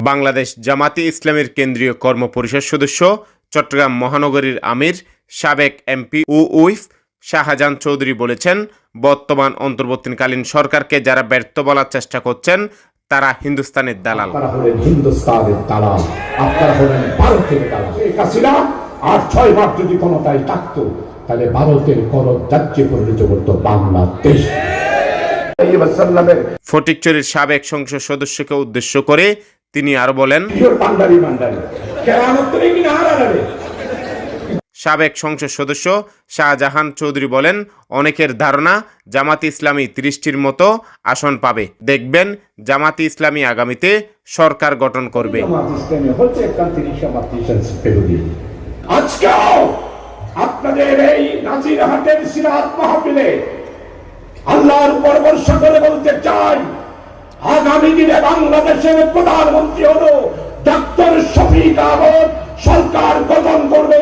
বাংলাদেশ জামাতি ইসলামের কেন্দ্রীয় কর্মপরিষদ সদস্য চট্টগ্রাম মহানগরীর আমির সাবেক এমপি ও উইফ শাহজাহান চৌধুরী বলেছেন বর্তমান অন্তর্বর্তীকালীন সরকারকে যারা ব্যর্থ বলার চেষ্টা করছেন তারা হিন্দুস্তানের দালাল। হিন্দুস্তানের দালাল। আপনারা হলেন ভারতের দালাল। আর ছয় মাস যদি ক্ষমতায় থাকতো তাহলে ভারতের করদ রাজ্যে পরিণত করতো বাংলাদেশ। ফটিকচুরির সাবেক সংসদ সদস্যকে উদ্দেশ্য করে তিনি আরও বলেন সাবেক সংসদ সদস্য শাহজাহান চৌধুরী বলেন অনেকের ধারণা জামাত ইসলামী ত্রিশটির মতো আসন পাবে। দেখবেন জামাতি ইসলামী আগামীতে সরকার গঠন করবে। আজকেও আপনাদের এই নাজিরহাটের সিরাত মাহফিলে আল্লাহর উপর ভরসা করে বলতে চাই, আগামী দিনে বাংলাদেশের প্রধানমন্ত্রী হলো ডক্টর শফিক আহমদ। সরকার গঠন করবে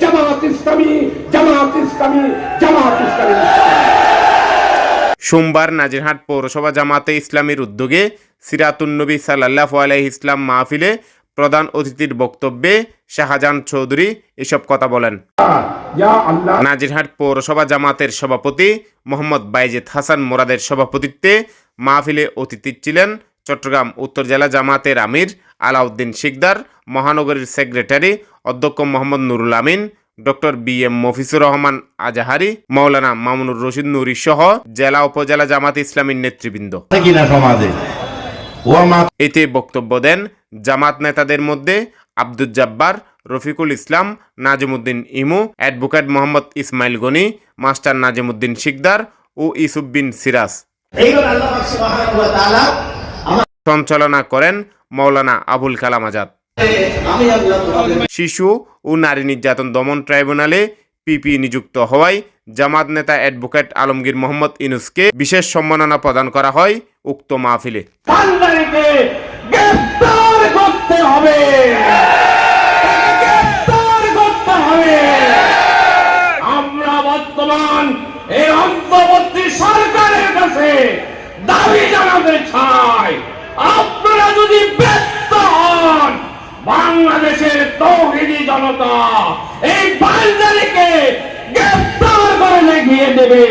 জামাত ইসলামী জামাত ইসলামী জামাত ইসলামী। সোমবার নাজিরহাট পৌরসভা জামাতে ইসলামীর উদ্যোগে সিরাতুন্নবী সাল্লাহ আলাইহ ইসলাম মাহফিলে প্রধান অতিথির বক্তব্যে শাহজাহান চৌধুরী এসব কথা বলেন। নাজিরহাট পৌরসভা জামাতের সভাপতি মোহাম্মদ বাইজেদ হাসান মোরাদের সভাপতিত্বে মাহফিলে অতিথি ছিলেন চট্টগ্রাম উত্তর জেলা জামাতের আমির আলাউদ্দিন শিকদার মহানগরীর সেক্রেটারি অধ্যক্ষ Mohammad Nurul Amin doctor B M Mafizur Rahman Azhari Maulana Mamunur Rashid Nuri সহ জেলা উপজেলা জামাত ইসলামীর নেতৃবৃন্দ। এতে বক্তব্য দেন জামাত নেতাদের মধ্যে আব্দুল জাব্বার রফিকুল ইসলাম নাজিমুদ্দিন ইমু অ্যাডভোকেট মোহাম্মদ ইসমাইল গনি মাস্টার নাজিমুদ্দিন শিকদার ও ইসুফ বিন সিরাজ। সঞ্চালনা করেন মৌলানা আবুল কালাম আজাদ। শিশু ও নারী নির্যাতন দমন ট্রাইব্যুনালে পিপি নিযুক্ত হওয়ায় জামাত নেতা অ্যাডভোকেট আলমগীর মোহাম্মদ ইনুসকে বিশেষ সম্মাননা প্রদান করা হয়। উক্ত মাহফিলে। করতে হবে। আমরা বর্তমান এই অন্তর্বর্তী সরকারের কাছে দাবি জানাতে চাই। আপনারা যদি ব্যর্থ হন, বাংলাদেশের তৌহিদি জনতা এই পান্ডারিকে গ্রেফতার করে লেগিয়ে দেবে।